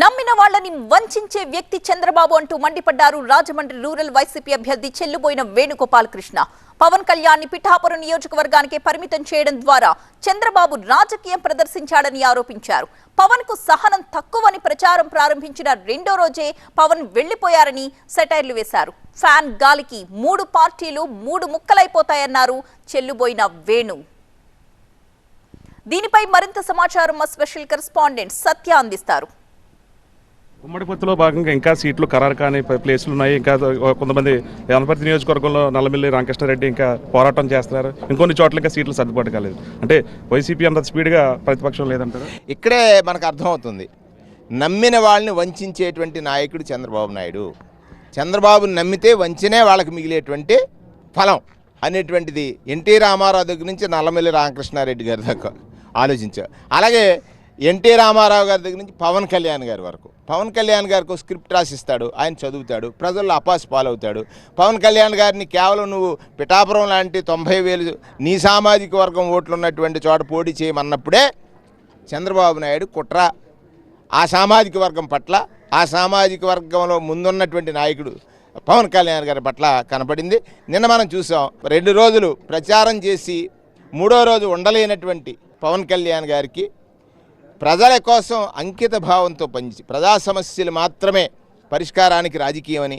నమ్మిన వాళ్ళని వంచే వ్యక్తి చంద్రబాబు అంటూ మండిపడ్డారు రాజమండ్రి రూరల్ వైసీపీ అభ్యర్థి చెల్లుబోయిన వేణుగోపాల్ కృష్ణ. పవన్ కళ్యాణ్ని పిఠాపురం నియోజకవర్గానికి పరిమితం చేయడం ద్వారా చంద్రబాబు రాజకీయం ప్రదర్శించాడని ఆరోపించారు. పవన్కు సహనం తక్కువని ప్రచారం ప్రారంభించిన రెండో రోజే పవన్ వెళ్ళిపోయారని సెటైర్లు వేశారు. ఫ్యాన్ గాలికి మూడు పార్టీలు మూడు ముక్కలైపోతాయన్నారు చెల్లుబోయిన వేణు. దీనిపై మరింత సమాచారం మా స్పెషల్ కరెస్పాండెంట్ సత్య అందిస్తారు. ఉమ్మడి పొత్తులో భాగంగా ఇంకా సీట్లు ఖరారు కాని ప్లేసులు ఉన్నాయి. ఇంకా కొంతమంది వనపర్తి నియోజకవర్గంలో నల్లమిల్లి రామకృష్ణారెడ్డి ఇంకా పోరాటం చేస్తున్నారు. ఇంకొన్ని చోట్ల ఇంకా సీట్లు సర్దుబాటు కాలేదు. అంటే వైసీపీ అంత స్పీడ్గా ప్రతిపక్షం లేదంటారు? ఇక్కడే మనకు అర్థమవుతుంది. నమ్మిన వాళ్ళని వంచేటువంటి నాయకుడు చంద్రబాబు నాయుడు. చంద్రబాబుని నమ్మితే వంచినే వాళ్ళకి మిగిలేటువంటి ఫలం అనేటువంటిది ఎన్టీ రామారావు దగ్గర నుంచి నల్లమిల్లి రామకృష్ణారెడ్డి గారి దాకా ఆలోచించారు అలాగే ఎన్టీ రామారావు గారి దగ్గర నుంచి పవన్ కళ్యాణ్ గారి వరకు. పవన్ కళ్యాణ్ గారికి స్క్రిప్ట్ రాసిస్తాడు ఆయన చదువుతాడు ప్రజల్లో అపాస్ పాలవుతాడు. పవన్ కళ్యాణ్ గారిని కేవలం నువ్వు పిఠాపురం లాంటి తొంభై వేలు నీ సామాజిక వర్గం ఓట్లు ఉన్నటువంటి చోట పోటీ చేయమన్నప్పుడే చంద్రబాబు నాయుడు కుట్ర. ఆ సామాజిక వర్గం పట్ల ఆ సామాజిక వర్గంలో ముందున్నటువంటి నాయకుడు పవన్ కళ్యాణ్ గారి పట్ల కనపడింది. నిన్న మనం చూసాం రెండు రోజులు ప్రచారం చేసి మూడో రోజు ఉండలేనటువంటి పవన్ కళ్యాణ్ గారికి ప్రజల కోసం అంకిత భావంతో పనిచేసి ప్రజా సమస్యలు మాత్రమే పరిష్కారానికి రాజకీయమని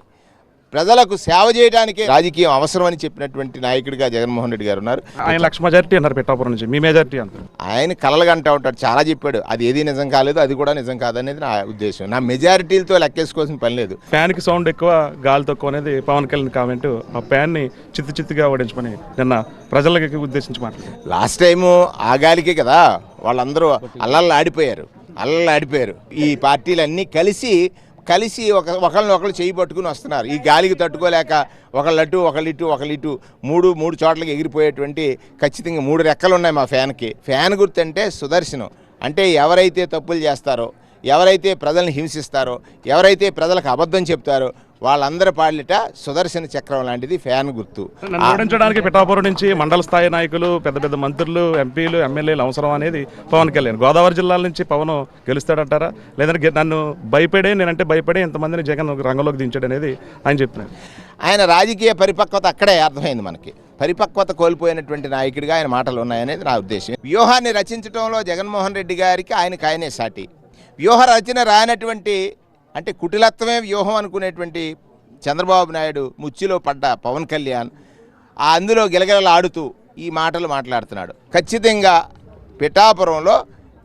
ప్రజలకు సేవ చేయడానికే రాజకీయం అవసరమని చెప్పినటువంటి నాయకుడిగా జగన్మోహన్ రెడ్డి గారు ఉన్నారు. ఆయన లక్ష మెజారిటీ అన్నారు పిఠాపురం నుంచి. మీ మెజారిటీ అంటారు. ఆయన కలలుగా అంటూ ఉంటాడు. చాలా చెప్పాడు. అది ఏది నిజం కాలేదు అది కూడా నిజం కాదనేది నా ఉద్దేశం. నా మెజారిటీలతో లెక్కేసుకోవాల్సిన పని లేదు. ఫ్యాన్కి సౌండ్ ఎక్కువ గాలి తక్కువ అనేది పవన్ కళ్యాణ్ కామెంట్. ఆ ఫ్యాన్ని చిత్తు చిత్తుగా ఓడించమని నిన్న ప్రజలకి ఉద్దేశించి మాట్లాడారు. లాస్ట్ టైము ఆ గాలికే కదా వాళ్ళందరూ అల్లల్లు ఆడిపోయారు. అల్లల్లు ఆడిపోయారు. ఈ పార్టీలన్నీ కలిసి కలిసి ఒక ఒకళ్ళని ఒకళ్ళు చేయి పట్టుకుని వస్తున్నారు. ఈ గాలికి తట్టుకోలేక ఒకళ్ళు అటు ఒకళ్ళు ఇటు ఒకళ్ళు ఇటు మూడు మూడు చోట్లకి ఎగిరిపోయేటువంటి ఖచ్చితంగా మూడు రెక్కలు ఉన్నాయి మా ఫ్యాన్కి. ఫ్యాన్ గుర్తంటే సుదర్శనం. అంటే ఎవరైతే తప్పులు చేస్తారో ఎవరైతే ప్రజల్ని హింసిస్తారో ఎవరైతే ప్రజలకు అబద్ధం చెప్తారో వాళ్ళందరి పాలిట సుదర్శన చక్రం లాంటిది ఫ్యాన్ గుర్తు. నన్ను ఓడించడానికి పిఠాపురం నుంచి మండల స్థాయి నాయకులు పెద్ద పెద్ద మంత్రులు ఎంపీలు ఎమ్మెల్యేలు అవసరం అనేది పవన్ కళ్యాణ్. గోదావరి జిల్లాల నుంచి పవన్ గెలుస్తాడంటారా? లేదంటే నన్ను భయపడే నేనంటే భయపడే ఎంతమందిని జగన్ రంగంలోకి దించాడు అనేది ఆయన చెప్తున్నారు. ఆయన రాజకీయ పరిపక్వత అక్కడే అర్థమైంది మనకి. పరిపక్వత కోల్పోయినటువంటి నాయకుడిగా ఆయన మాటలు ఉన్నాయనేది నా ఉద్దేశం. వ్యూహాన్ని రచించడంలో జగన్మోహన్ రెడ్డి గారికి ఆయనకు ఆయనే సాటి. వ్యూహ రచన రానటువంటి అంటే కుటిలత్వమే వ్యూహం అనుకునేటువంటి చంద్రబాబు నాయుడు ముచ్చిలో పడ్డ పవన్ కళ్యాణ్ ఆ అందులో గిలగిలలాడుతూ ఈ మాటలు మాట్లాడుతున్నాడు. ఖచ్చితంగా పిఠాపురంలో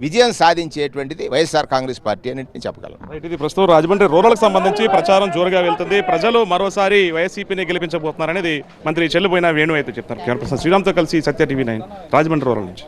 విజయం సాధించేటువంటిది వైఎస్ఆర్ కాంగ్రెస్ పార్టీ అని చెప్పగలం చెప్పగలను. ఇది ప్రస్తుతం రాజమండ్రి రూరల్కి సంబంధించి ప్రచారం జోరుగా వెళ్తుంది. ప్రజలు మరోసారి వైసీపీని గెలిపించబోతున్నారనేది మంత్రి చెల్లిపోయిన వేణు అయితే చెప్తారు శ్రీరామ్తో కలిసి Satya TV nine Rajahmundry rural నుంచి.